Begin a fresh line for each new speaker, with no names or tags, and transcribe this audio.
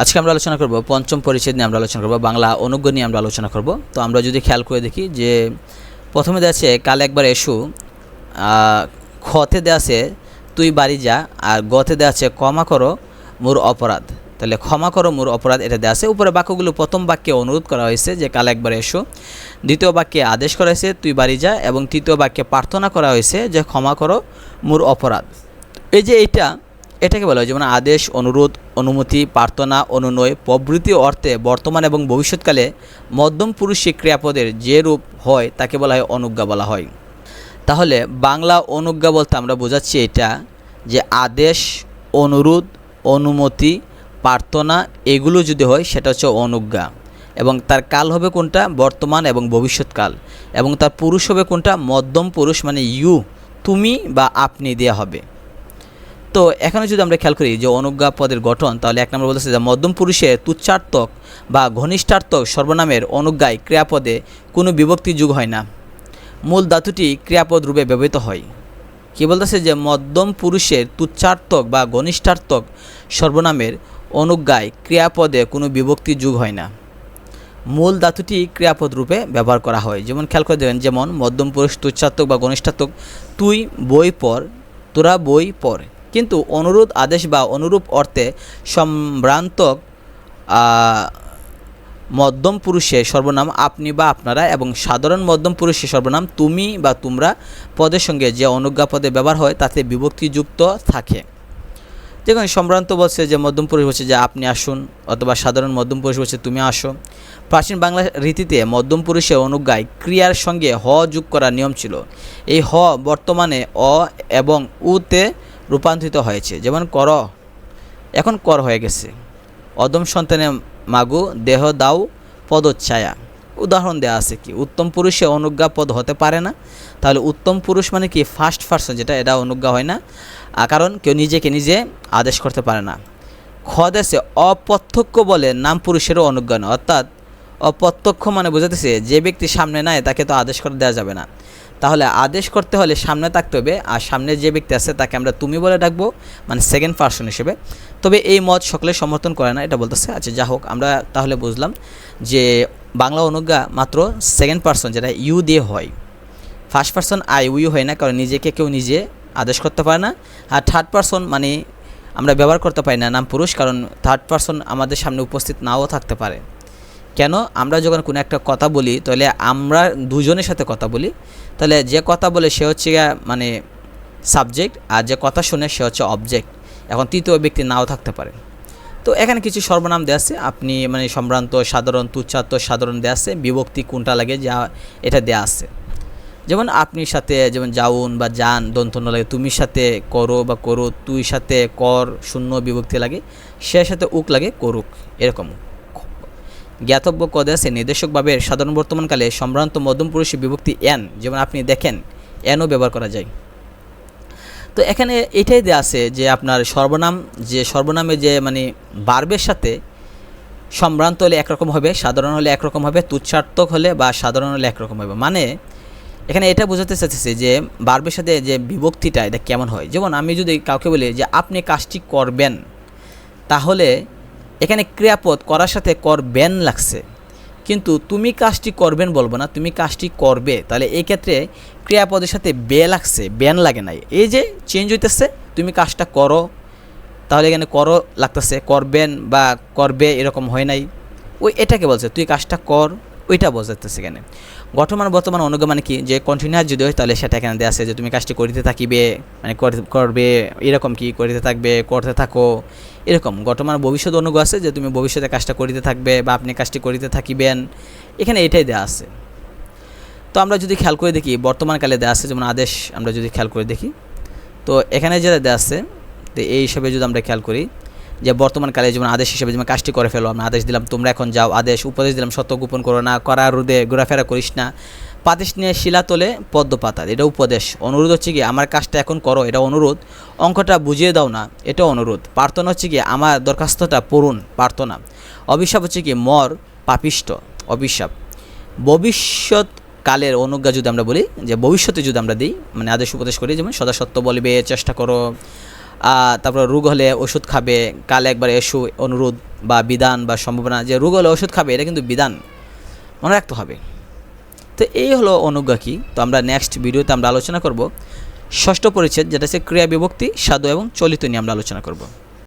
আজকে আমরা আলোচনা করব, পঞ্চম পরিচ্ছেদ নিয়ে আমরা আলোচনা করব, বাংলা অনুজ্ঞ নিয়ে আমরা আলোচনা করব। তো আমরা যদি খেয়াল করে দেখি যে প্রথমে দেওয়া কাল একবার এসু খতে দেওয়া আছে, তুই বাড়ি যা, আর গতে দেওয়া আছে, ক্ষমা করো মোর অপরাধ। তাহলে ক্ষমা করো মোর অপরাধ, এটা দেওয়া আছে। উপরে বাক্যগুলো প্রথম বাক্যে অনুরোধ করা হয়েছে যে কাল একবার এসো। দ্বিতীয় বাক্যে আদেশ করা হয়েছে, তুই বাড়ি যা, এবং তৃতীয় বাক্যে প্রার্থনা করা হয়েছে যে ক্ষমা করো মোর অপরাধ। এই যে এটা এটাকে বলা হয় যেমন আদেশ, অনুরোধ, অনুমতি, প্রার্থনা, অনুনয় প্রভৃতি অর্থে বর্তমান এবং ভবিষ্যৎকালে মধ্যম পুরুষী ক্রিয়াপদের যে রূপ হয় তাকে বলা হয় অনুজ্ঞা বলা হয়। তাহলে বাংলা অনুজ্ঞা বলতে আমরা বোঝাচ্ছি এটা যে আদেশ, অনুরোধ, অনুমতি, প্রার্থনা এগুলো যদি হয় সেটা হচ্ছে অনুজ্ঞা এবং তার কাল হবে কোনটা? বর্তমান এবং ভবিষ্যৎকাল এবং তার পুরুষ হবে কোনটা? মধ্যম পুরুষ মানে ইউ, তুমি বা আপনি দেওয়া হবে। তো এখানে যদি আমরা খেয়াল করি যে অনুজ্ঞা পদের গঠন, তাহলে এক নম্বর বলতেছে যে মধ্যম পুরুষের তুচ্ছার্থক বা ঘনিষ্ঠার্থক সর্বনামের অনুজ্ঞায় ক্রিয়াপদে কোনো বিভক্তি যুগ হয় না। মূল ধাতুটি ক্রিয়াপদ রূপে ব্যবহৃত হয়। কি বলতেছে যে মধ্যম পুরুষের তুচ্ছার্থক বা ঘনিষ্ঠার্থক সর্বনামের অনুজ্ঞায় ক্রিয়াপদে কোনো বিভক্তি যুগ হয় না। মূল ধাতুটি ক্রিয়াপদ রূপে ব্যবহার করা হয়। যেমন খেয়াল করে দেবেন যেমন মধ্যম পুরুষ তুচ্ছার্থক বা ঘনিষ্ঠার্থক, তুই বই পড়, তোরা বই পড়। কিন্তু অনুরোধ আদেশ বা অনুরূপ অর্থে সম্ভ্রান্তক আহ, মধ্যম পুরুষের সর্বনাম আপনি বা আপনারা এবং সাধারণ মধ্যম পুরুষের সর্বনাম তুমি বা তোমরা পদের সঙ্গে যে অনুজ্ঞা পদে ব্যবহার হয় তাতে বিভক্তিযুক্ত থাকে। দেখুন সম্ভ্রান্ত বলছে যে মধ্যম পুরুষ বলছে যে আপনি আসুন অথবা সাধারণ মধ্যম পুরুষ বলছে তুমি আসো। প্রাচীন বাংলা রীতিতে মধ্যম পুরুষের অনুজ্ঞায় ক্রিয়ার সঙ্গে হ যোগ করার নিয়ম ছিল। এই হ বর্তমানে অ এবং উতে রূপান্তরিত হয়েছে। যেমন কর, এখন কর হয়ে গেছে। অদম সন্তানে মাগু, দেহ দাও, পদচ্ছায়া। উদাহরণ দেওয়া আছে কি? উত্তম পুরুষে অনুজ্ঞা পদ হতে পারে না। তাহলে উত্তম পুরুষ মানে কি? ফার্স্ট পার্সন যেটা এটা অনুজ্ঞা হয় না। কারণ কেউ নিজেকে নিজে আদেশ করতে পারে না। খ দেশে অপ্রত্যক্ষ বলে নাম পুরুষেরও অনুজ্ঞা নয়। অর্থাৎ অপ্রত্যক্ষ মানে বোঝাতেছে, যে ব্যক্তি সামনে নাই, তাকে তো আদেশ করে দেওয়া যাবে না। তাহলে আদেশ করতে হলে সামনে থাকতে হবে, আর সামনে যে ব্যক্তি আছে তাকে আমরা তুমি বলে ডাকবো মানে সেকেন্ড পার্সন হিসেবে। তবে এই মত সকলে সমর্থন করে না, এটা বলতেছে। আচ্ছা যা হোক, আমরা তাহলে বুঝলাম যে বাংলা অনুজ্ঞা মাত্র সেকেন্ড পার্সন যেটা ইউ দিয়ে হয়। ফার্স্ট পার্সন আই উই হয় না, কারণ নিজেকে কেউ নিজে আদেশ করতে পারে না। আর থার্ড পার্সন মানে আমরা ব্যবহার করতে পারি না, নাম পুরুষ, কারণ থার্ড পার্সন আমাদের সামনে উপস্থিত নাও থাকতে পারে। কেন? আমরা যখন কোনো একটা কথা বলি, তাহলে আমরা দুজনের সাথে কথা বলি। তাহলে যে কথা বলে সে হচ্ছে মানে সাবজেক্ট আর যে কথা শুনে সে হচ্ছে অবজেক্ট এখন তৃতীয় ব্যক্তি নাও থাকতে পারে। তো এখানে কিছু সর্বনাম দেওয়া আছে। আপনি মানে সম্ভ্রান্ত, সাধারণ, তুচ্ছাত্ত, সাধারণ দেওয়া আছে। বিভক্তি কোনটা লাগে, যা এটা দেওয়া আছে। যেমন আপনি সাথে যেমন যাউন বা যান দন্তন্য লাগে তুমি সাথে করো বা করো তুই সাথে কর, শূন্য বিভক্তি লাগে, সে সাথে উক লাগে, করুক, এরকম। জ্ঞাতব্য কদে আছে, নির্দেশকভাবে সাধারণ বর্তমানকালে সম্ভ্রান্ত মধ্যম পুরুষের বিভক্তি এন, যেমন আপনি দেখেন, এনও ব্যবহার করা যায়। তো এখানে এটাই দেওয়া আছে যে আপনার সর্বনাম, যে সর্বনামে যে মানে বার্বের সাথে সম্ভ্রান্ত হলে একরকম হবে, সাধারণ হলে একরকম হবে, তুচ্ছার্থক হলে বা সাধারণ হলে একরকম হবে। মানে এখানে এটা বোঝাতে চাইতেছে যে বার্বের সাথে যে বিভক্তিটা, এটা কেমন হয়? যেমন আমি যদি কাউকে বলি যে, আপনি কাজটি করবেন, তাহলে এখানে ক্রিয়াপদ করার সাথে করবেন লাগছে। কিন্তু তুমি কাজটি করবেন বলব না, তুমি কাজটি করবে। তাহলে এই ক্ষেত্রে ক্রিয়াপদের সাথে বে লাগছে ব্যান লাগে নাই। এই যে চেঞ্জ হইতেছে, তুমি কাজটা করো। তাহলে এখানে করো লাগতেছে, করবেন বা করবে এরকম হয় নাই। ওই এটাকে বলছে, তুই কাজটা কর, ওইটা বোঝাতেছে এখানে। বর্তমান বর্তমান অনুজ্ঞা মানে কি যে কন্টিনিউয়াস যদি হয় তাহলে সেটা এখানে দেওয়া আছে যে তুমি কাজটি করিতে থাকিবে মানে করবে, এরকম কি করিতে থাকবে, করতে থাকো, এরকম। বর্তমান ভবিষ্যৎ অনুজ্ঞা আছে যে তুমি ভবিষ্যতে কাজটা করিতে থাকবে বা আপনি কাজটি করিতে থাকিবেন, এখানে এটাই দেওয়া আছে। তো আমরা যদি খেয়াল করে দেখি বর্তমানকালে দেওয়া আছে যেমন আদেশ, আমরা যদি খেয়াল করে দেখি, তো এখানে যেটা দেওয়া আছে তো এই হিসাবে যদি আমরা খেয়াল করি যে বর্তমানকালে যেমন আদেশ হিসেবে যেমন কাজটি করে ফেলো, আমরা আদেশ দিলাম, তোমরা এখন যাও, আদেশ, উপদেশ দিলাম, সত্য গোপন করো না, করা রোদে, ঘোরাফেরা করিস না। পাতিস নিয়ে শিলা তোলে পদ্ম পাতা, এটা উপদেশ। অনুরোধ হচ্ছে কি আমার কাজটা এখন করো, এটা অনুরোধ। অঙ্কটা বুঝিয়ে দাও না এটা অনুরোধ। প্রার্থনা হচ্ছে কি আমার দরখাস্তটা পড়ুন, প্রার্থনা। অভিশাপ হচ্ছে কি মর পাপিষ্ট অভিশাপ। ভবিষ্যৎ কালের অনুজ্ঞা যদি আমরা বলি, যে ভবিষ্যতে যদি আমরা দিই মানে আদেশ, উপদেশ করি, যেমন সদা সত্য বলবে, চেষ্টা করো। তারপর রোগ হলে ওষুধ খাবে, কাল একবার এসো, অনুরোধ বা বিধান বা সম্ভাবনা, যে রোগ হলে ওষুধ খাবে, এটা কিন্তু বিধান। মনে রাখতে হবে। তো এই হলো অনুজ্ঞা কী? তো আমরা নেক্সট ভিডিওতে আমরা আলোচনা করব ষষ্ঠ পরিচ্ছেদ, যেটা হচ্ছে ক্রিয়া বিভক্তি, সাধু এবং চলিত নিয়ে আমরা আলোচনা করব।